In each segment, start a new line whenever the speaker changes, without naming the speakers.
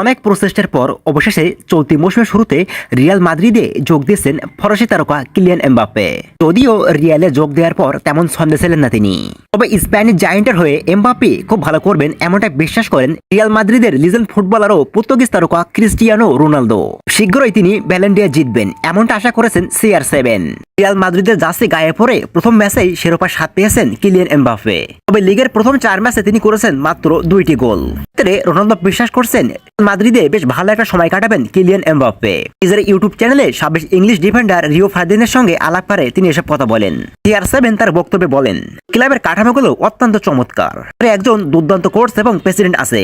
অনেক প্রচেষ্টার পর অবশেষে চলতি মৌসুমের শুরুতে রিয়াল মাদ্রিদে যোগ দিয়েছেন ফরাসি তারকা কিলিয়ান এমবাপ্পে। যদিও রিয়ালে যোগ দেওয়ার পর তেমন ছন্দে ছিলেন না তিনি। তবে স্প্যানিশ জায়েন্টের হয়ে এমবাপ্পে খুব ভালো করবেন এমনটা বিশ্বাস করেন রিয়াল মাদ্রিদের লিজেন্ড ফুটবলার ও পর্তুগিজ তারকা ক্রিস্টিয়ানো রোনালদো। শীঘ্রই তিনি ব্যালেন্ডিয়া জিতবেন, এমনটা আশা করেছেন সিআর সেভেন। রিয়াল মাদ্রিদের জার্সি গায়ে পরে প্রথম ম্যাচেই শিরোপা সাত পেয়েছেন কিলিয়ান এমবাপ্পে। তবে লিগের প্রথম চার ম্যাচে তিনি করেছেন মাত্র দুইটি গোল। ক্ষেত্রে রোনালদো বিশ্বাস করছেন মাদ্রিদে বেশ ভালো একটা সময় কাটাবেন কিলিয়ান এমবাপ্পে। নিজের ইউটিউব চ্যানেলে সাবেক ইংলিশ ডিফেন্ডার রিও ফার্দিনের সঙ্গে আলাপ করে তিনি এসব কথা বলেন। টিআর সেভেন তার বক্তব্যে বলেন, ক্লাবের কাঠামোগুলো অত্যন্ত চমৎকার। একজন দুর্দান্ত কোর্স এবং প্রেসিডেন্ট আছে।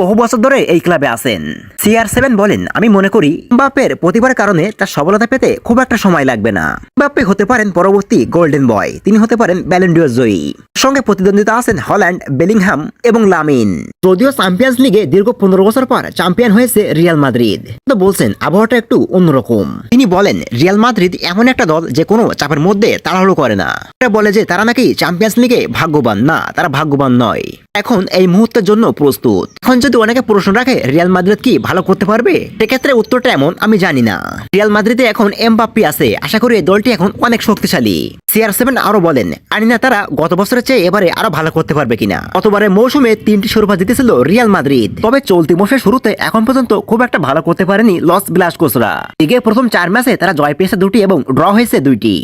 বহু বছর ধরে এই ক্লাবে আছেন। সিআর সেভেন বলেন, আমি মনে করি বাপের প্রতিভার কারণে তার সফলতা পেতে খুব একটা সময় লাগবে না। বাপ্পে হতে পারেন পরবর্তী গোল্ডেন বয় তিনি হতে পারেন ব্যালেন্ডিওর জয়ী। সঙ্গে প্রতিদ্বন্দ্বিতা আছেন হল্যান্ড, বেলিংহাম এবং লামিন। যদিও চ্যাম্পিয়ন্স লিগে দীর্ঘ পনেরো বছর পর চ্যাম্পিয়ন হয়েছে রিয়াল মাদ্রিদ তো বলছেন, আবহাওয়াটা একটু অন্যরকম। তিনি বলেন, রিয়াল মাদ্রিদ এমন একটা দল যে কোনো চাপের মধ্যে তাড়াহুড়ো করে না। এরা বলে যে তারা নাকি চ্যাম্পিয়ন্স লিগে ভাগ্যবান না, তারা ভাগ্যবান নয়। এখন এই মুহূর্তের জন্য প্রস্তুত। এখন যদি অনেকে প্রশ্ন রাখে, রিয়াল মাদ্রিদ কি ভালো করতে পারবে? সেক্ষেত্রে উত্তরটা এমন, আমি জানি না। রিয়াল মাদ্রিদে এখন এমবাপ্পি আছে। আশা করি এই দলটি এখন অনেক শক্তিশালী। সিআর সেভেন আরও বলেন আনিনা তারা গত বছরের চেয়ে এবারে আরও ভালো করতে পারবে কিনা? অতবারে মৌসুমে তিনটি শিরোপা জিতেছিল রিয়াল মাদ্রিদ। তবে চলতি মৌসুমের শুরুতে এখন পর্যন্ত খুব একটা ভালো করতে পারেনি লস ব্লাস্কোসরা লিগে প্রথম চার ম্যাচে তারা জয় পেয়েছে দুটি এবং ড্র হয়েছে দুইটি।